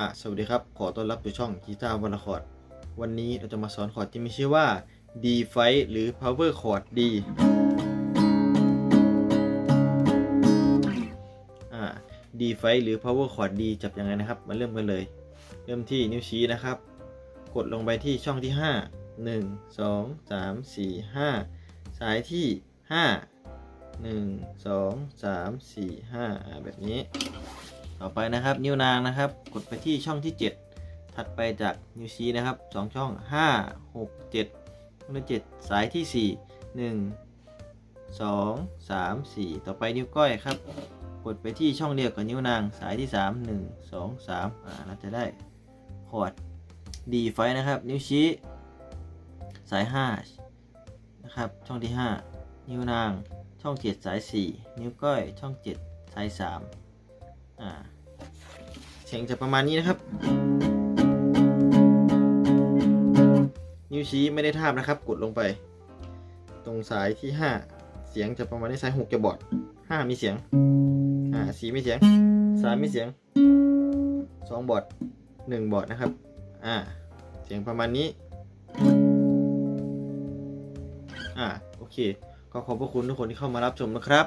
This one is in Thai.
อะสวัสดีครับ ขอต้อนรับสู่ช่องกีตาร์วันละคอร์ด วันนี้เราจะมาสอนคอร์ดที่มีชื่อว่า D f i หรือ Power Chord D อ่า D f i หรือ Power Chord D จับยังไงนะครับ มาเริ่มกันเลย เริ่มที่นิ้วชี้นะครับ กดลงไปที่ช่องที่ 5 1 2 3 4 5 สายที่ 5 1 2 3 4 5อ่าแบบนี้ ต่อไปนะครับ นิ้วนางนะครับ กดไปที่ช่องที่ 7 ถัดไปจากนิ้วชี้นะครับ 2 ช่อง 5 6 7ช่องที่7สายที่ 4 1 2 3 4 ต่อไปนิ้วก้อยครับ กดไปที่ช่องเดียวกับนิ้วนางสายที่ 3 1 2 3อ่าเราจะได้คอร์ด D ไฟนะครับ นิ้วชี้ สาย5นะครับช่องที่ 5 นิ้วนางช่อง 7 สาย 4 นิ้วก้อยช่อง 7 สาย 3 อ่าเสียงจะประมาณนี้นะครับ นิ้วชี้ไม่ได้ทาบนะครับ กดลงไป ตรงสายที่ 5 เสียงจะประมาณนี้สาย6จะบอด5มีเสียงอ่า4มีเสียง3มีเสียง 2 บอด1บอดนะครับอ่าเสียงประมาณนี้อ่าโอเค ก็ขอบพระคุณทุกคนที่เข้ามารับชมนะครับ